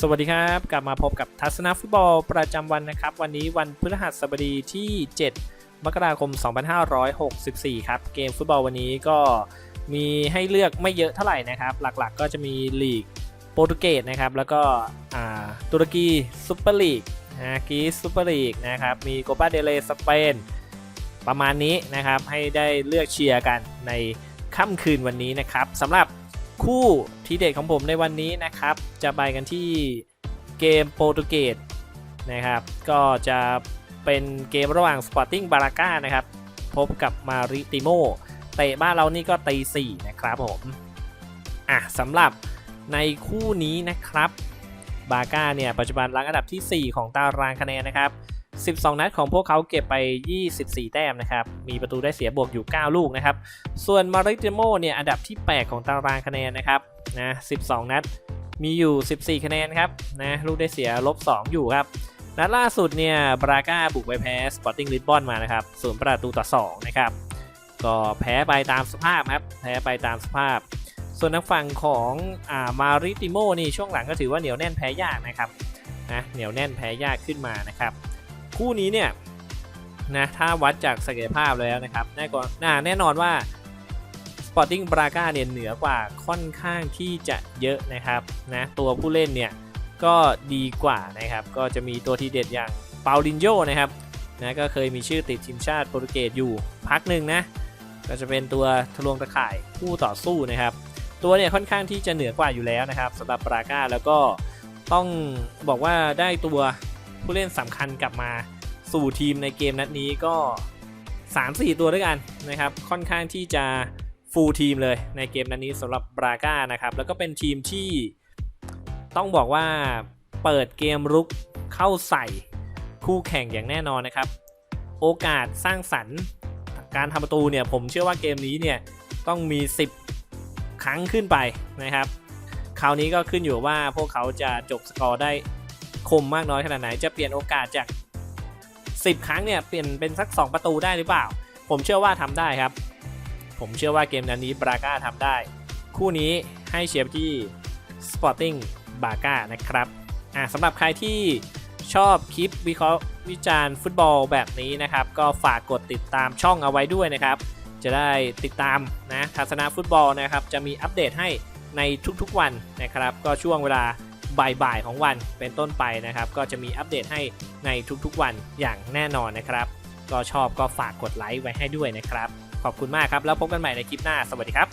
สวัสดีครับ กลับมาพบกับทัศนฟุตบอลประจำวันนะครับ วันนี้วันพฤหัสบดีที่ 7 มกราคม 2564 ครับ เกมฟุตบอลวันนี้ก็มีให้เลือกไม่เยอะเท่าไหร่นะครับ หลักๆก็จะมีลีกโปรตุเกสนะครับ แล้วก็อ่าตุรกีซุปเปอร์ลีกนะกรีซซุปเปอร์ลีกนะครับ มีโกปาเดเลสเปน ประมาณนี้นะครับ ให้ได้เลือกเชียร์กันในค่ำคืนวันนี้นะครับสำหรับ คู่ทีเด็ดของผมในวันนี้นะครับ จะไปกันที่เกมโปรตุเกสนะครับ ก็จะเป็นเกมระหว่าง Sporting b a r a c a นะครับ พบกับมาริติโมเตะบ้านเรานี่ก็ตีสี่นะครับผม อะสำหรับในคู่นี้นะครับ บาก้าเนี่ย ปัจจุบันรังอันดับที่ 4 ของตารางคะแนนนะครับ 12 นัดของพวกเขาเก็บไป 24 แต้มนะครับ มีประตูได้เสียบวกอยู่ 9 ลูกนะครับ ส่วนมาริเตโมเนี่ยอันดับที่ 8 ของตารางคะแนนนะครับนะ 12 นัดมีอยู่ 14 คะแนนครับนะลูกได้เสียลบ 2 อยู่ครับ นัดล่าสุดเนี่ยบราก้าบุกไปแพ้สปอร์ติ้งลิสบอนมานะครับศูนย์ประตูต่อ 2 นะครับ ก็แพ้ไปตามสภาพครับ แพ้ไปตามสภาพ ส่วนทางฝั่งของอ่ามาริติโมนี่ช่วงหลังก็ถือว่าเหนียวแน่นแพ้ยากนะครับนะเหนียวแน่นแพ้ยากขึ้นมานะครับ คู่นี้เนี่ยนะถ้าวัดจากศักยภาพแล้วนะครับแน่ก่อนน่าแน่นอนว่า Sporting Braga เนี่ยเหนือกว่าค่อนข้างที่จะเยอะนะครับนะตัวผู้เล่นเนี่ยก็ดีกว่านะครับก็จะมีตัวทีเด็ดอย่างเปาลินโยนะครับนะก็เคยมีชื่อติดทีมชาติโปรตุเกสอยู่พักหนึ่งนะก็จะเป็นตัวทะลวงตะข่ายผู้ต่อสู้นะครับ ตัวเนี่ยค่อนข้างที่จะเหนือกว่าอยู่แล้วนะครับสำหรับบราก้าแล้วก็ต้องบอกว่าได้ตัว ผู้เล่นสำคัญกลับมาสู่ทีมในเกมนัดนี้ก็ 3-4 ตัวด้วยกันนะครับ ค่อนข้างที่จะฟูลทีมเลยในเกมนัดนี้สำหรับบราก้านะครับ แล้วก็เป็นทีมที่ต้องบอกว่าเปิดเกมรุกเข้าใส่คู่แข่งอย่างแน่นอนนะครับ โอกาสสร้างสรรค์การทำประตูเนี่ยผมเชื่อว่าเกมนี้เนี่ยต้องมี 10 ครั้งขึ้นไปนะครับ คราวนี้ก็ขึ้นอยู่ว่าพวกเขาจะจบสกอร์ได้ คมมากน้อยขนาดไหน จะเปลี่ยนโอกาสจาก 10 ครั้งเนี่ยเปลี่ยนเป็นสัก 2 ประตูได้หรือเปล่า ผมเชื่อว่าทำได้ครับ ผมเชื่อว่าเกมนั้นนี้บราก้าทำได้ คู่นี้ให้เชียร์ที่ Sporting b a g a นะครับอะสำหรับใครที่ชอบคลิปวิเคราะห์วิจารณ์ฟุตบอลแบบนี้นะครับ ก็ฝากกดติดตามช่องเอาไว้ด้วยนะครับ จะได้ติดตามนะทัศนะฟุตบอลนะครับ จะมีอัปเดตให้ในทุกๆวันนะครับ ก็ช่วงเวลา บ่ายๆของวันเป็นต้นไปนะครับ ก็จะมีอัปเดตให้ในทุกๆวันอย่างแน่นอนนะครับ ก็ชอบก็ฝากกดไลค์ไว้ให้ด้วยนะครับ ขอบคุณมากครับ แล้วพบกันใหม่ในคลิปหน้า สวัสดีครับ